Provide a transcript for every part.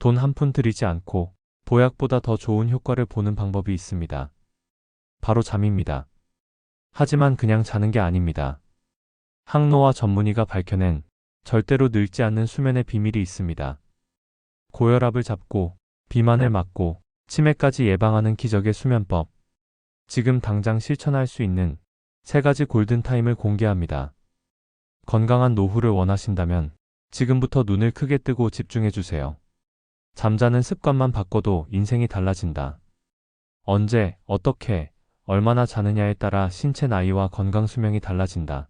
돈 한 푼 들이지 않고 보약보다 더 좋은 효과를 보는 방법이 있습니다. 바로 잠입니다. 하지만 그냥 자는 게 아닙니다. 항노와 전문의가 밝혀낸 절대로 늙지 않는 수면의 비밀이 있습니다. 고혈압을 잡고 비만을 막고 치매까지 예방하는 기적의 수면법. 지금 당장 실천할 수 있는 세 가지 골든타임을 공개합니다. 건강한 노후를 원하신다면 지금부터 눈을 크게 뜨고 집중해 주세요. 잠자는 습관만 바꿔도 인생이 달라진다. 언제, 어떻게, 얼마나 자느냐에 따라 신체 나이와 건강 수명이 달라진다.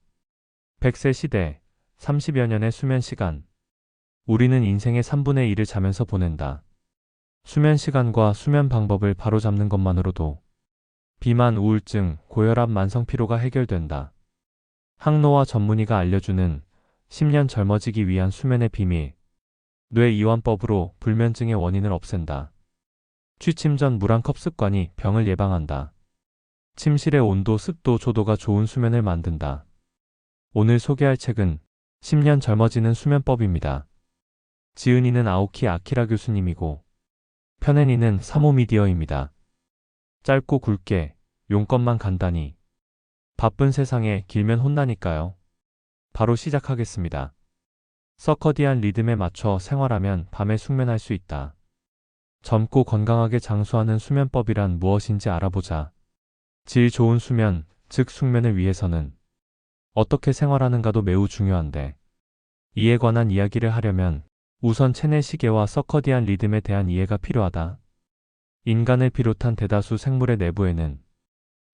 100세 시대, 30여 년의 수면 시간. 우리는 인생의 3분의 1을 자면서 보낸다. 수면 시간과 수면 방법을 바로잡는 것만으로도 비만, 우울증, 고혈압, 만성 피로가 해결된다. 항노와 전문의가 알려주는 10년 젊어지기 위한 수면의 비밀. 뇌 이완법으로 불면증의 원인을 없앤다. 취침 전 물 한 컵 습관이 병을 예방한다. 침실의 온도, 습도, 조도가 좋은 수면을 만든다. 오늘 소개할 책은 10년 젊어지는 수면법입니다. 지은이는 아오키 아키라 교수님이고 편애니는 사모미디어입니다. 짧고 굵게 용건만 간단히 바쁜 세상에 길면 혼나니까요. 바로 시작하겠습니다. 서커디안 리듬에 맞춰 생활하면 밤에 숙면할 수 있다. 젊고 건강하게 장수하는 수면법이란 무엇인지 알아보자. 질 좋은 수면, 즉 숙면을 위해서는 어떻게 생활하는가도 매우 중요한데 이에 관한 이야기를 하려면 우선 체내 시계와 서커디안 리듬에 대한 이해가 필요하다. 인간을 비롯한 대다수 생물의 내부에는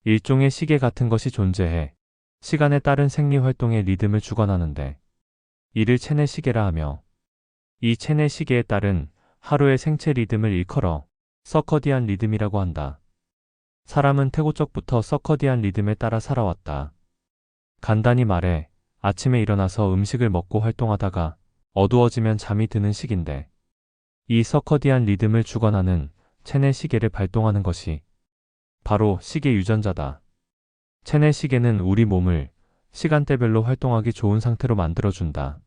일종의 시계 같은 것이 존재해 시간에 따른 생리 활동의 리듬을 주관하는데 이를 체내 시계라 하며 이 체내 시계에 따른 하루의 생체 리듬을 일컬어 서커디안 리듬이라고 한다. 사람은 태고적부터 서커디안 리듬에 따라 살아왔다. 간단히 말해 아침에 일어나서 음식을 먹고 활동하다가 어두워지면 잠이 드는 시기인데 이 서커디안 리듬을 주관하는 체내 시계를 발동하는 것이 바로 시계 유전자다. 체내 시계는 우리 몸을 시간대별로 활동하기 좋은 상태로 만들어준다.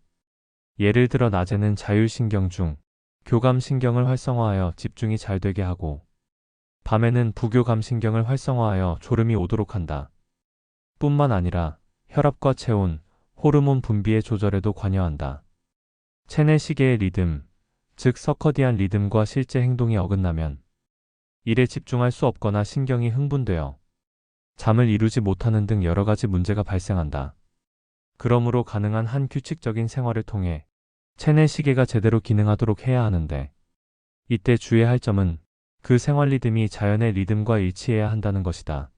예를 들어 낮에는 자율신경 중 교감신경을 활성화하여 집중이 잘 되게 하고 밤에는 부교감신경을 활성화하여 졸음이 오도록 한다. 뿐만 아니라 혈압과 체온, 호르몬 분비의 조절에도 관여한다. 체내 시계의 리듬, 즉 서커디안 리듬과 실제 행동이 어긋나면 일에 집중할 수 없거나 신경이 흥분되어 잠을 이루지 못하는 등 여러 가지 문제가 발생한다. 그러므로 가능한 한 규칙적인 생활을 통해 체내 시계가 제대로 기능하도록 해야 하는데 이때 주의할 점은 그 생활 리듬이 자연의 리듬과 일치해야 한다는 것이다.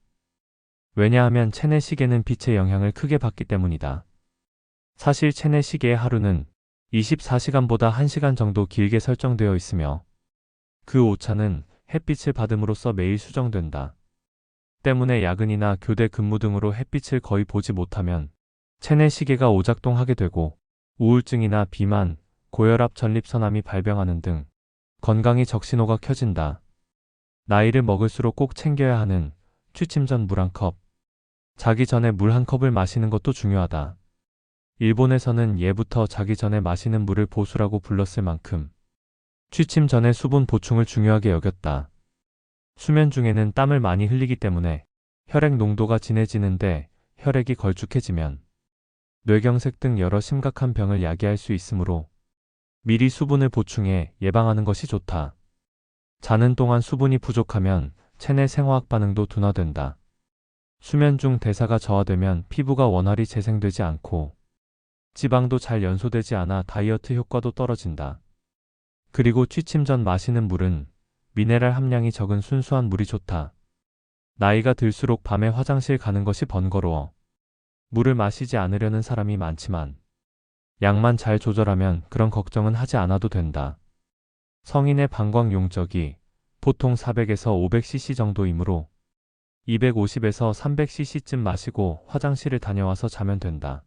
왜냐하면 체내 시계는 빛의 영향을 크게 받기 때문이다. 사실 체내 시계의 하루는 24시간보다 1시간 정도 길게 설정되어 있으며 그 오차는 햇빛을 받음으로써 매일 수정된다. 때문에 야근이나 교대 근무 등으로 햇빛을 거의 보지 못하면 체내 시계가 오작동하게 되고 우울증이나 비만, 고혈압 전립선암이 발병하는 등 건강이 적신호가 켜진다. 나이를 먹을수록 꼭 챙겨야 하는 취침 전 물 한 컵. 자기 전에 물 한 컵을 마시는 것도 중요하다. 일본에서는 예부터 자기 전에 마시는 물을 보수라고 불렀을 만큼 취침 전에 수분 보충을 중요하게 여겼다. 수면 중에는 땀을 많이 흘리기 때문에 혈액 농도가 진해지는데 혈액이 걸쭉해지면 뇌경색 등 여러 심각한 병을 야기할 수 있으므로 미리 수분을 보충해 예방하는 것이 좋다. 자는 동안 수분이 부족하면 체내 생화학 반응도 둔화된다. 수면 중 대사가 저하되면 피부가 원활히 재생되지 않고 지방도 잘 연소되지 않아 다이어트 효과도 떨어진다. 그리고 취침 전 마시는 물은 미네랄 함량이 적은 순수한 물이 좋다. 나이가 들수록 밤에 화장실 가는 것이 번거로워. 물을 마시지 않으려는 사람이 많지만 양만 잘 조절하면 그런 걱정은 하지 않아도 된다. 성인의 방광 용적이 보통 400에서 500cc 정도이므로 250에서 300cc쯤 마시고 화장실을 다녀와서 자면 된다.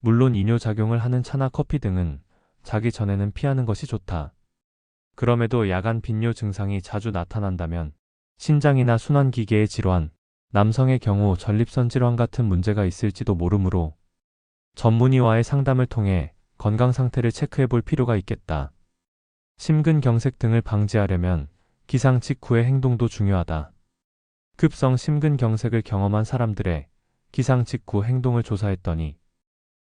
물론 이뇨작용을 하는 차나 커피 등은 자기 전에는 피하는 것이 좋다. 그럼에도 야간 빈뇨 증상이 자주 나타난다면 신장이나 순환기계의 질환, 남성의 경우 전립선 질환 같은 문제가 있을지도 모르므로 전문의와의 상담을 통해 건강 상태를 체크해 볼 필요가 있겠다. 심근경색 등을 방지하려면 기상 직후의 행동도 중요하다. 급성 심근경색을 경험한 사람들의 기상 직후 행동을 조사했더니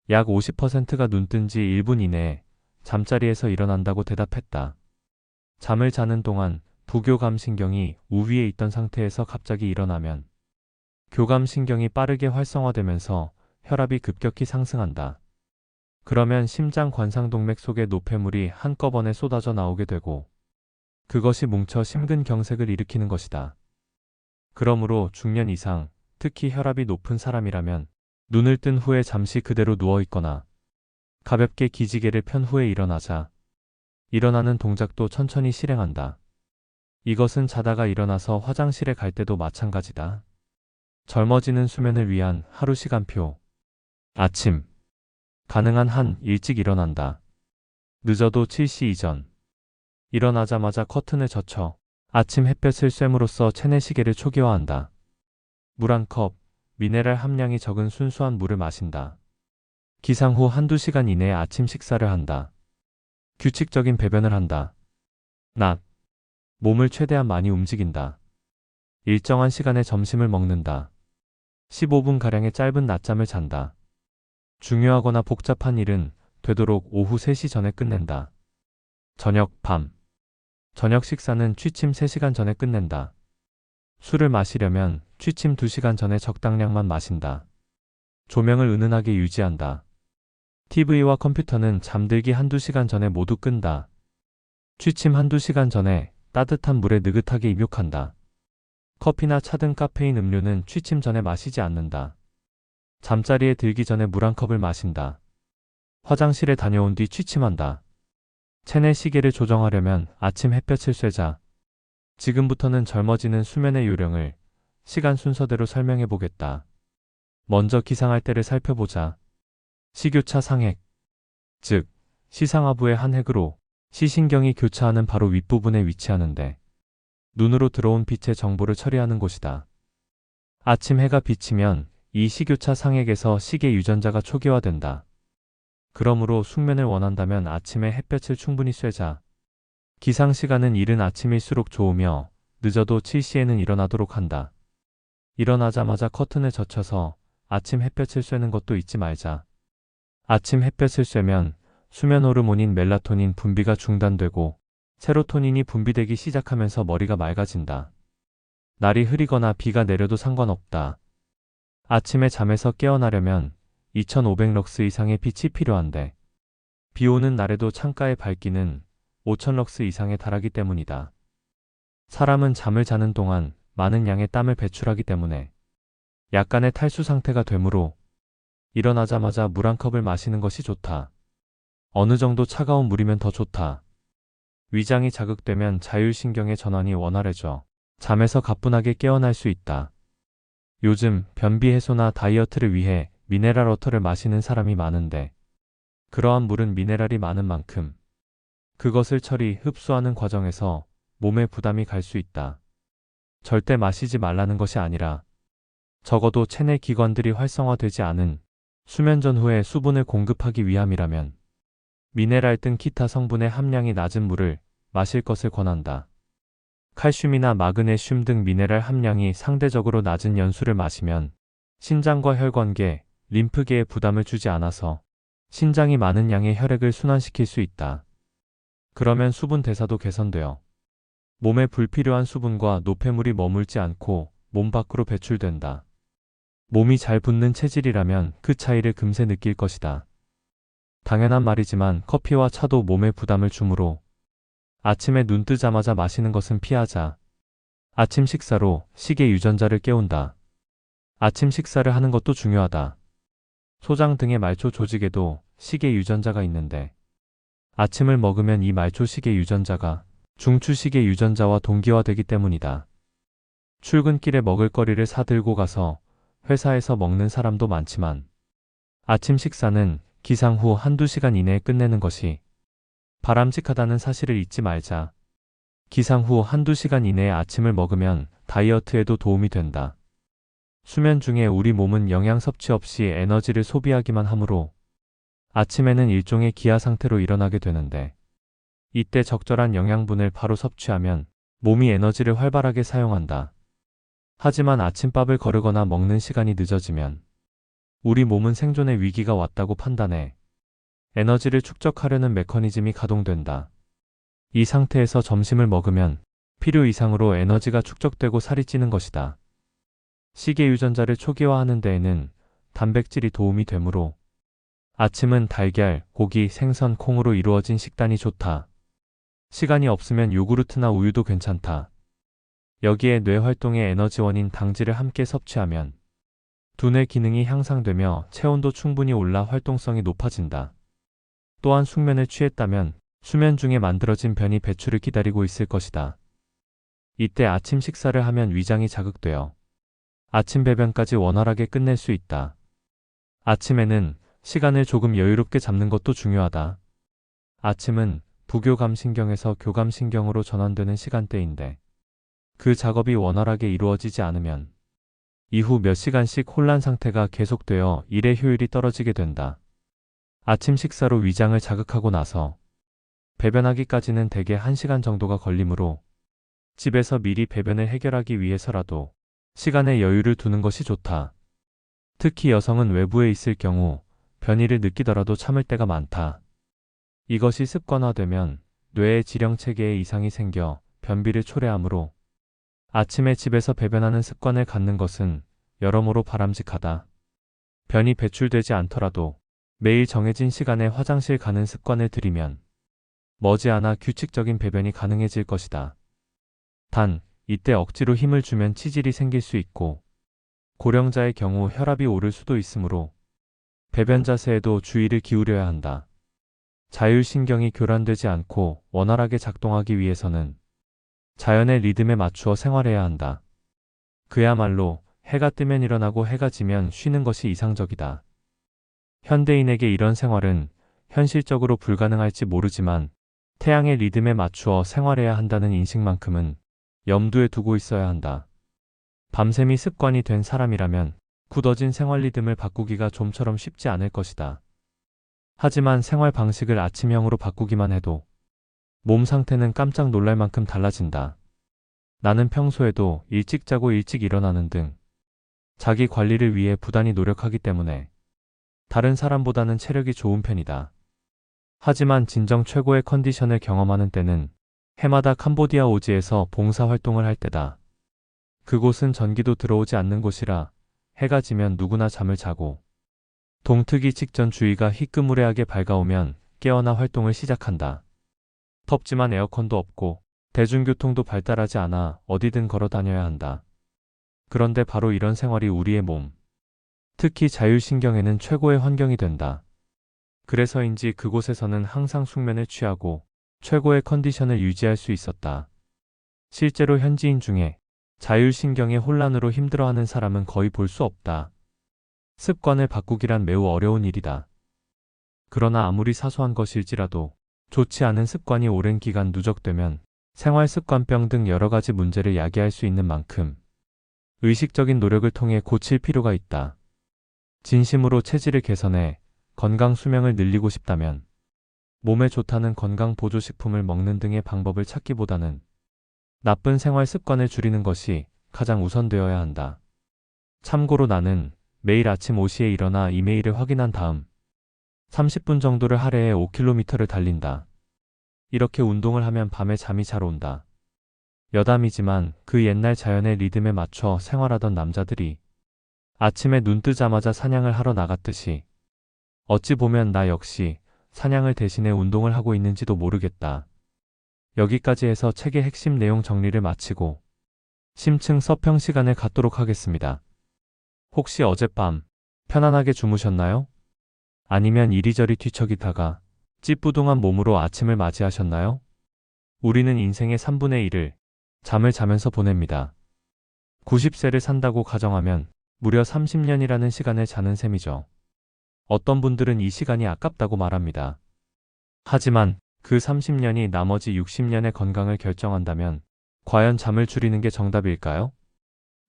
약 50%가 눈뜬 지 1분 이내에 잠자리에서 일어난다고 대답했다. 잠을 자는 동안 부교감신경이 우위에 있던 상태에서 갑자기 일어나면 교감신경이 빠르게 활성화되면서 혈압이 급격히 상승한다. 그러면 심장 관상동맥 속의 노폐물이 한꺼번에 쏟아져 나오게 되고 그것이 뭉쳐 심근경색을 일으키는 것이다. 그러므로 중년 이상, 특히 혈압이 높은 사람이라면 눈을 뜬 후에 잠시 그대로 누워 있거나 가볍게 기지개를 편 후에 일어나자 일어나는 동작도 천천히 실행한다. 이것은 자다가 일어나서 화장실에 갈 때도 마찬가지다. 젊어지는 수면을 위한 하루 시간표. 아침. 가능한 한 일찍 일어난다. 늦어도 7시 이전. 일어나자마자 커튼을 젖혀 아침 햇볕을 쐰으로써 체내 시계를 초기화한다. 물 한 컵, 미네랄 함량이 적은 순수한 물을 마신다. 기상 후 한두 시간 이내에 아침 식사를 한다. 규칙적인 배변을 한다. 낮. 몸을 최대한 많이 움직인다. 일정한 시간에 점심을 먹는다. 15분가량의 짧은 낮잠을 잔다. 중요하거나 복잡한 일은 되도록 오후 3시 전에 끝낸다. 저녁, 밤. 저녁 식사는 취침 3시간 전에 끝낸다. 술을 마시려면 취침 2시간 전에 적당량만 마신다. 조명을 은은하게 유지한다. TV와 컴퓨터는 잠들기 한두 시간 전에 모두 끈다. 취침 한두 시간 전에 따뜻한 물에 느긋하게 입욕한다. 커피나 차 등 카페인 음료는 취침 전에 마시지 않는다. 잠자리에 들기 전에 물 한 컵을 마신다. 화장실에 다녀온 뒤 취침한다. 체내 시계를 조정하려면 아침 햇볕을 쐬자. 지금부터는 젊어지는 수면의 요령을 시간 순서대로 설명해 보겠다. 먼저 기상할 때를 살펴보자. 시교차 상핵. 즉, 시상하부의 한 핵으로 시신경이 교차하는 바로 윗부분에 위치하는데 눈으로 들어온 빛의 정보를 처리하는 곳이다. 아침 해가 비치면 이 시교차 상핵에서 시계 유전자가 초기화된다. 그러므로 숙면을 원한다면 아침에 햇볕을 충분히 쐬자. 기상 시간은 이른 아침일수록 좋으며 늦어도 7시에는 일어나도록 한다. 일어나자마자 커튼을 젖혀서 아침 햇볕을 쐬는 것도 잊지 말자. 아침 햇볕을 쐬면 수면 호르몬인 멜라토닌 분비가 중단되고 세로토닌이 분비되기 시작하면서 머리가 맑아진다. 날이 흐리거나 비가 내려도 상관없다. 아침에 잠에서 깨어나려면 2500럭스 이상의 빛이 필요한데 비 오는 날에도 창가의 밝기는 5000럭스 이상에 달하기 때문이다. 사람은 잠을 자는 동안 많은 양의 땀을 배출하기 때문에 약간의 탈수 상태가 되므로 일어나자마자 물 한 컵을 마시는 것이 좋다. 어느 정도 차가운 물이면 더 좋다. 위장이 자극되면 자율신경의 전환이 원활해져 잠에서 가뿐하게 깨어날 수 있다. 요즘 변비 해소나 다이어트를 위해 미네랄 워터를 마시는 사람이 많은데 그러한 물은 미네랄이 많은 만큼 그것을 처리 흡수하는 과정에서 몸에 부담이 갈 수 있다. 절대 마시지 말라는 것이 아니라 적어도 체내 기관들이 활성화되지 않은 수면 전후에 수분을 공급하기 위함이라면 미네랄 등 기타 성분의 함량이 낮은 물을 마실 것을 권한다. 칼슘이나 마그네슘 등 미네랄 함량이 상대적으로 낮은 연수를 마시면 신장과 혈관계, 림프계에 부담을 주지 않아서 신장이 많은 양의 혈액을 순환시킬 수 있다. 그러면 수분 대사도 개선되어 몸에 불필요한 수분과 노폐물이 머물지 않고 몸 밖으로 배출된다. 몸이 잘 붙는 체질이라면 그 차이를 금세 느낄 것이다. 당연한 말이지만 커피와 차도 몸에 부담을 주므로 아침에 눈 뜨자마자 마시는 것은 피하자. 아침 식사로 시계 유전자를 깨운다. 아침 식사를 하는 것도 중요하다. 소장 등의 말초 조직에도 시계 유전자가 있는데 아침을 먹으면 이 말초 시계 유전자가 중추 시계 유전자와 동기화되기 때문이다. 출근길에 먹을 거리를 사들고 가서 회사에서 먹는 사람도 많지만 아침 식사는 기상 후 한두 시간 이내에 끝내는 것이 바람직하다는 사실을 잊지 말자. 기상 후 한두 시간 이내에 아침을 먹으면 다이어트에도 도움이 된다. 수면 중에 우리 몸은 영양 섭취 없이 에너지를 소비하기만 하므로 아침에는 일종의 기아 상태로 일어나게 되는데 이때 적절한 영양분을 바로 섭취하면 몸이 에너지를 활발하게 사용한다. 하지만 아침밥을 거르거나 먹는 시간이 늦어지면 우리 몸은 생존의 위기가 왔다고 판단해 에너지를 축적하려는 메커니즘이 가동된다. 이 상태에서 점심을 먹으면 필요 이상으로 에너지가 축적되고 살이 찌는 것이다. 시계 유전자를 초기화하는 데에는 단백질이 도움이 되므로 아침은 달걀, 고기, 생선, 콩으로 이루어진 식단이 좋다. 시간이 없으면 요구르트나 우유도 괜찮다. 여기에 뇌 활동의 에너지원인 당질을 함께 섭취하면 두뇌 기능이 향상되며 체온도 충분히 올라 활동성이 높아진다. 또한 숙면을 취했다면 수면 중에 만들어진 변이 배출을 기다리고 있을 것이다. 이때 아침 식사를 하면 위장이 자극되어 아침 배변까지 원활하게 끝낼 수 있다. 아침에는 시간을 조금 여유롭게 잡는 것도 중요하다. 아침은 부교감신경에서 교감신경으로 전환되는 시간대인데 그 작업이 원활하게 이루어지지 않으면 이후 몇 시간씩 혼란 상태가 계속되어 일의 효율이 떨어지게 된다. 아침 식사로 위장을 자극하고 나서 배변하기까지는 대개 1시간 정도가 걸리므로 집에서 미리 배변을 해결하기 위해서라도 시간의 여유를 두는 것이 좋다. 특히 여성은 외부에 있을 경우 변이를 느끼더라도 참을 때가 많다. 이것이 습관화되면 뇌의 지령 체계에 이상이 생겨 변비를 초래하므로 아침에 집에서 배변하는 습관을 갖는 것은 여러모로 바람직하다. 변이 배출되지 않더라도 매일 정해진 시간에 화장실 가는 습관을 들이면 머지않아 규칙적인 배변이 가능해질 것이다. 단, 이때 억지로 힘을 주면 치질이 생길 수 있고 고령자의 경우 혈압이 오를 수도 있으므로 배변 자세에도 주의를 기울여야 한다. 자율신경이 교란되지 않고 원활하게 작동하기 위해서는 자연의 리듬에 맞추어 생활해야 한다. 그야말로 해가 뜨면 일어나고 해가 지면 쉬는 것이 이상적이다. 현대인에게 이런 생활은 현실적으로 불가능할지 모르지만 태양의 리듬에 맞추어 생활해야 한다는 인식만큼은 염두에 두고 있어야 한다. 밤샘이 습관이 된 사람이라면 굳어진 생활 리듬을 바꾸기가 좀처럼 쉽지 않을 것이다. 하지만 생활 방식을 아침형으로 바꾸기만 해도 몸 상태는 깜짝 놀랄 만큼 달라진다. 나는 평소에도 일찍 자고 일찍 일어나는 등 자기 관리를 위해 부단히 노력하기 때문에 다른 사람보다는 체력이 좋은 편이다. 하지만 진정 최고의 컨디션을 경험하는 때는 해마다 캄보디아 오지에서 봉사활동을 할 때다. 그곳은 전기도 들어오지 않는 곳이라 해가 지면 누구나 잠을 자고 동트기 직전 주위가 희끄무레하게 밝아오면 깨어나 활동을 시작한다. 덥지만 에어컨도 없고 대중교통도 발달하지 않아 어디든 걸어 다녀야 한다. 그런데 바로 이런 생활이 우리의 몸, 특히 자율신경에는 최고의 환경이 된다. 그래서인지 그곳에서는 항상 숙면을 취하고 최고의 컨디션을 유지할 수 있었다. 실제로 현지인 중에 자율신경의 혼란으로 힘들어하는 사람은 거의 볼 수 없다. 습관을 바꾸기란 매우 어려운 일이다. 그러나 아무리 사소한 것일지라도 좋지 않은 습관이 오랜 기간 누적되면 생활 습관병 등 여러 가지 문제를 야기할 수 있는 만큼 의식적인 노력을 통해 고칠 필요가 있다. 진심으로 체질을 개선해 건강 수명을 늘리고 싶다면 몸에 좋다는 건강 보조식품을 먹는 등의 방법을 찾기보다는 나쁜 생활 습관을 줄이는 것이 가장 우선되어야 한다. 참고로 나는 매일 아침 5시에 일어나 이메일을 확인한 다음 30분 정도를 하루에 5km를 달린다. 이렇게 운동을 하면 밤에 잠이 잘 온다. 여담이지만 그 옛날 자연의 리듬에 맞춰 생활하던 남자들이 아침에 눈 뜨자마자 사냥을 하러 나갔듯이 어찌 보면 나 역시 사냥을 대신해 운동을 하고 있는지도 모르겠다. 여기까지 해서 책의 핵심 내용 정리를 마치고 심층 서평 시간을 갖도록 하겠습니다. 혹시 어젯밤 편안하게 주무셨나요? 아니면 이리저리 뒤척이다가 찌뿌둥한 몸으로 아침을 맞이하셨나요? 우리는 인생의 3분의 1을 잠을 자면서 보냅니다. 90세를 산다고 가정하면 무려 30년이라는 시간을 자는 셈이죠. 어떤 분들은 이 시간이 아깝다고 말합니다. 하지만 그 30년이 나머지 60년의 건강을 결정한다면 과연 잠을 줄이는 게 정답일까요?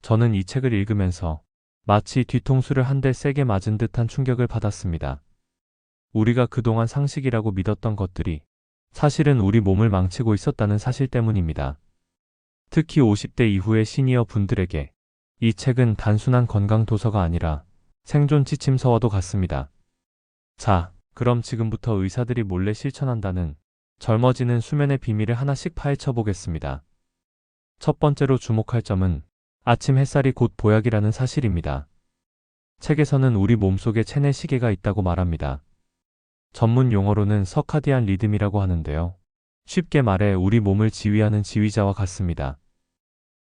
저는 이 책을 읽으면서 마치 뒤통수를 한 대 세게 맞은 듯한 충격을 받았습니다. 우리가 그동안 상식이라고 믿었던 것들이 사실은 우리 몸을 망치고 있었다는 사실 때문입니다. 특히 50대 이후의 시니어 분들에게 이 책은 단순한 건강 도서가 아니라 생존 지침서와도 같습니다. 자, 그럼 지금부터 의사들이 몰래 실천한다는 젊어지는 수면의 비밀을 하나씩 파헤쳐 보겠습니다. 첫 번째로 주목할 점은 아침 햇살이 곧 보약이라는 사실입니다. 책에서는 우리 몸속에 체내 시계가 있다고 말합니다. 전문 용어로는 서카디안 리듬이라고 하는데요. 쉽게 말해 우리 몸을 지휘하는 지휘자와 같습니다.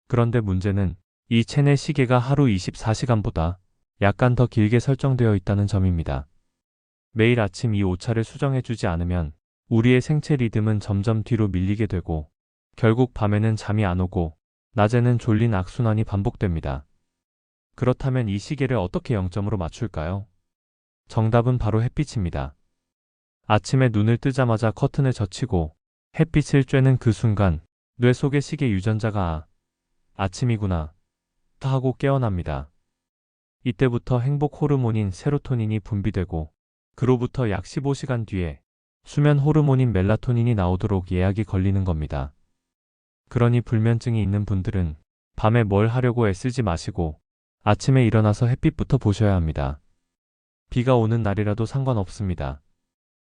그런데 문제는 이 체내 시계가 하루 24시간보다 약간 더 길게 설정되어 있다는 점입니다. 매일 아침 이 오차를 수정해주지 않으면 우리의 생체 리듬은 점점 뒤로 밀리게 되고 결국 밤에는 잠이 안 오고 낮에는 졸린 악순환이 반복됩니다. 그렇다면 이 시계를 어떻게 0점으로 맞출까요? 정답은 바로 햇빛입니다. 아침에 눈을 뜨자마자 커튼을 젖히고 햇빛을 쬐는 그 순간 뇌 속의 시계 유전자가 아, 아침이구나 하고 깨어납니다. 이때부터 행복 호르몬인 세로토닌이 분비되고 그로부터 약 15시간 뒤에 수면 호르몬인 멜라토닌이 나오도록 예약이 걸리는 겁니다. 그러니 불면증이 있는 분들은 밤에 뭘 하려고 애쓰지 마시고 아침에 일어나서 햇빛부터 보셔야 합니다. 비가 오는 날이라도 상관없습니다.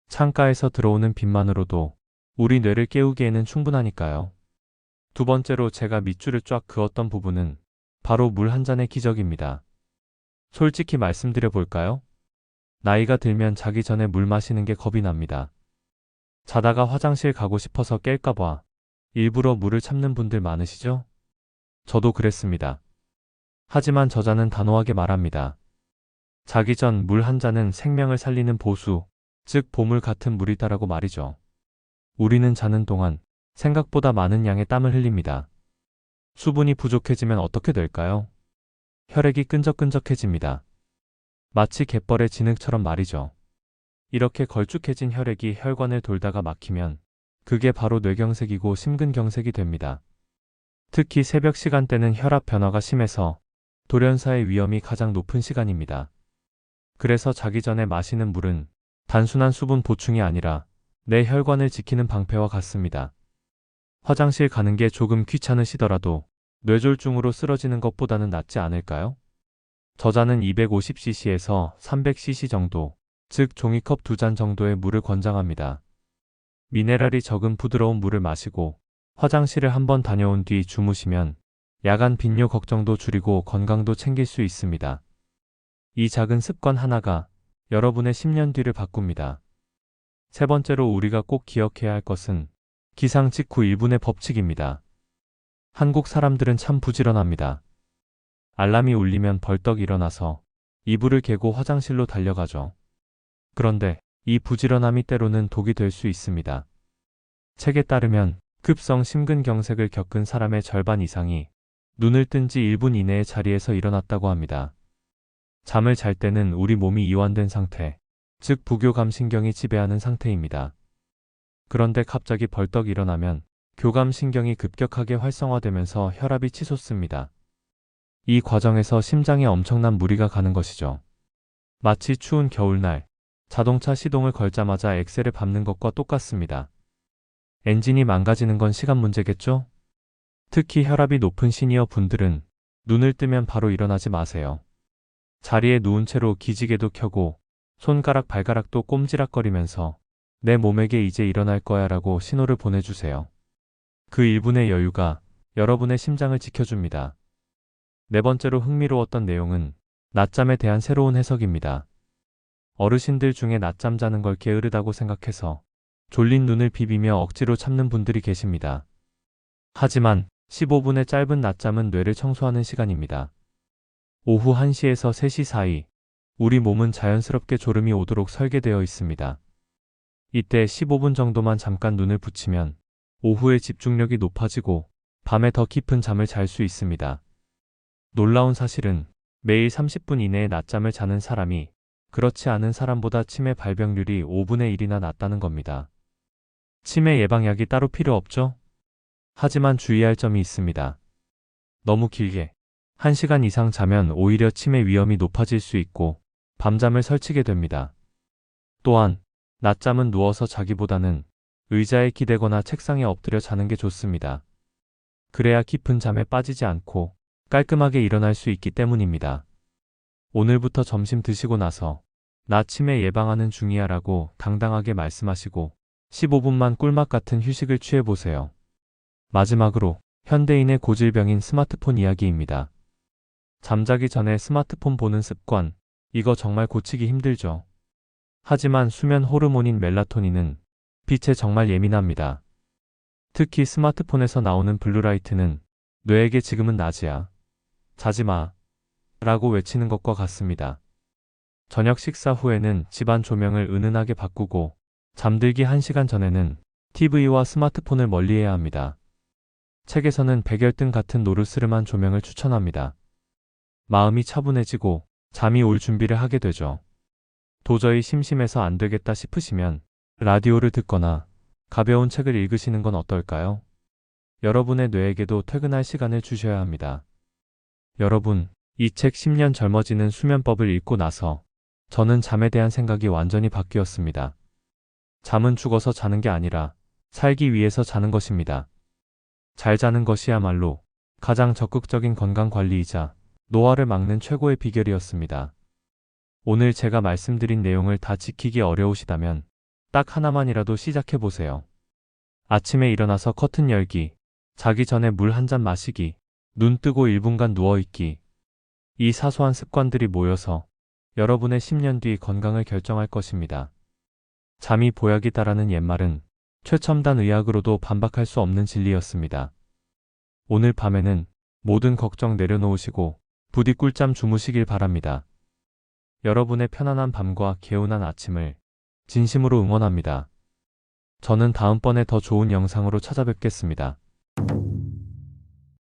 창가에서 들어오는 빛만으로도 우리 뇌를 깨우기에는 충분하니까요. 두 번째로 제가 밑줄을 쫙 그었던 부분은 바로 물 한 잔의 기적입니다. 솔직히 말씀드려 볼까요? 나이가 들면 자기 전에 물 마시는 게 겁이 납니다. 자다가 화장실 가고 싶어서 깰까봐 일부러 물을 참는 분들 많으시죠? 저도 그랬습니다. 하지만 저자는 단호하게 말합니다. 자기 전 물 한 잔은 생명을 살리는 보수, 즉 보물 같은 물이다라고 말이죠. 우리는 자는 동안 생각보다 많은 양의 땀을 흘립니다. 수분이 부족해지면 어떻게 될까요? 혈액이 끈적끈적해집니다. 마치 갯벌의 진흙처럼 말이죠. 이렇게 걸쭉해진 혈액이 혈관을 돌다가 막히면 그게 바로 뇌경색이고 심근경색이 됩니다. 특히 새벽 시간대는 혈압 변화가 심해서 돌연사의 위험이 가장 높은 시간입니다. 그래서 자기 전에 마시는 물은 단순한 수분 보충이 아니라 내 혈관을 지키는 방패와 같습니다. 화장실 가는 게 조금 귀찮으시더라도 뇌졸중으로 쓰러지는 것보다는 낫지 않을까요? 저자는 250cc에서 300cc 정도, 즉 종이컵 두 잔 정도의 물을 권장합니다. 미네랄이 적은 부드러운 물을 마시고 화장실을 한번 다녀온 뒤 주무시면 야간 빈뇨 걱정도 줄이고 건강도 챙길 수 있습니다. 이 작은 습관 하나가 여러분의 10년 뒤를 바꿉니다. 세 번째로 우리가 꼭 기억해야 할 것은 기상 직후 1분의 법칙입니다. 한국 사람들은 참 부지런합니다. 알람이 울리면 벌떡 일어나서 이불을 개고 화장실로 달려가죠. 그런데 이 부지런함이 때로는 독이 될 수 있습니다. 책에 따르면 급성 심근경색을 겪은 사람의 절반 이상이 눈을 뜬 지 1분 이내에 자리에서 일어났다고 합니다. 잠을 잘 때는 우리 몸이 이완된 상태, 즉 부교감 신경이 지배하는 상태입니다. 그런데 갑자기 벌떡 일어나면 교감 신경이 급격하게 활성화되면서 혈압이 치솟습니다. 이 과정에서 심장에 엄청난 무리가 가는 것이죠. 마치 추운 겨울날 자동차 시동을 걸자마자 엑셀을 밟는 것과 똑같습니다. 엔진이 망가지는 건 시간 문제겠죠? 특히 혈압이 높은 시니어 분들은 눈을 뜨면 바로 일어나지 마세요. 자리에 누운 채로 기지개도 켜고 손가락 발가락도 꼼지락거리면서 내 몸에게 이제 일어날 거야 라고 신호를 보내주세요. 그 1분의 여유가 여러분의 심장을 지켜줍니다. 네 번째로 흥미로웠던 내용은 낮잠에 대한 새로운 해석입니다. 어르신들 중에 낮잠 자는 걸 게으르다고 생각해서 졸린 눈을 비비며 억지로 참는 분들이 계십니다. 하지만 15분의 짧은 낮잠은 뇌를 청소하는 시간입니다. 오후 1시에서 3시 사이 우리 몸은 자연스럽게 졸음이 오도록 설계되어 있습니다. 이때 15분 정도만 잠깐 눈을 붙이면 오후에 집중력이 높아지고 밤에 더 깊은 잠을 잘 수 있습니다. 놀라운 사실은 매일 30분 이내에 낮잠을 자는 사람이 그렇지 않은 사람보다 치매 발병률이 5분의 1이나 낮다는 겁니다. 치매 예방약이 따로 필요 없죠? 하지만 주의할 점이 있습니다. 너무 길게 1시간 이상 자면 오히려 치매 위험이 높아질 수 있고 밤잠을 설치게 됩니다. 또한 낮잠은 누워서 자기보다는 의자에 기대거나 책상에 엎드려 자는 게 좋습니다. 그래야 깊은 잠에 빠지지 않고 깔끔하게 일어날 수 있기 때문입니다. 오늘부터 점심 드시고 나서 나 치매 예방하는 중이야라고 당당하게 말씀하시고 15분만 꿀맛 같은 휴식을 취해보세요. 마지막으로 현대인의 고질병인 스마트폰 이야기입니다. 잠자기 전에 스마트폰 보는 습관, 이거 정말 고치기 힘들죠. 하지만 수면 호르몬인 멜라토닌은 빛에 정말 예민합니다. 특히 스마트폰에서 나오는 블루라이트는 뇌에게 지금은 낮이야. 자지 마. 라고 외치는 것과 같습니다. 저녁 식사 후에는 집안 조명을 은은하게 바꾸고 잠들기 1시간 전에는 TV와 스마트폰을 멀리해야 합니다. 책에서는 백열등 같은 노르스름한 조명을 추천합니다. 마음이 차분해지고 잠이 올 준비를 하게 되죠. 도저히 심심해서 안 되겠다 싶으시면 라디오를 듣거나 가벼운 책을 읽으시는 건 어떨까요? 여러분의 뇌에게도 퇴근할 시간을 주셔야 합니다. 여러분, 이 책 10년 젊어지는 수면법을 읽고 나서 저는 잠에 대한 생각이 완전히 바뀌었습니다. 잠은 죽어서 자는 게 아니라 살기 위해서 자는 것입니다. 잘 자는 것이야말로 가장 적극적인 건강 관리이자 노화를 막는 최고의 비결이었습니다. 오늘 제가 말씀드린 내용을 다 지키기 어려우시다면 딱 하나만이라도 시작해 보세요. 아침에 일어나서 커튼 열기, 자기 전에 물 한 잔 마시기, 눈 뜨고 1분간 누워있기. 이 사소한 습관들이 모여서 여러분의 10년 뒤 건강을 결정할 것입니다. 잠이 보약이다라는 옛말은 최첨단 의학으로도 반박할 수 없는 진리였습니다. 오늘 밤에는 모든 걱정 내려놓으시고 부디 꿀잠 주무시길 바랍니다. 여러분의 편안한 밤과 개운한 아침을 진심으로 응원합니다. 저는 다음번에 더 좋은 영상으로 찾아뵙겠습니다.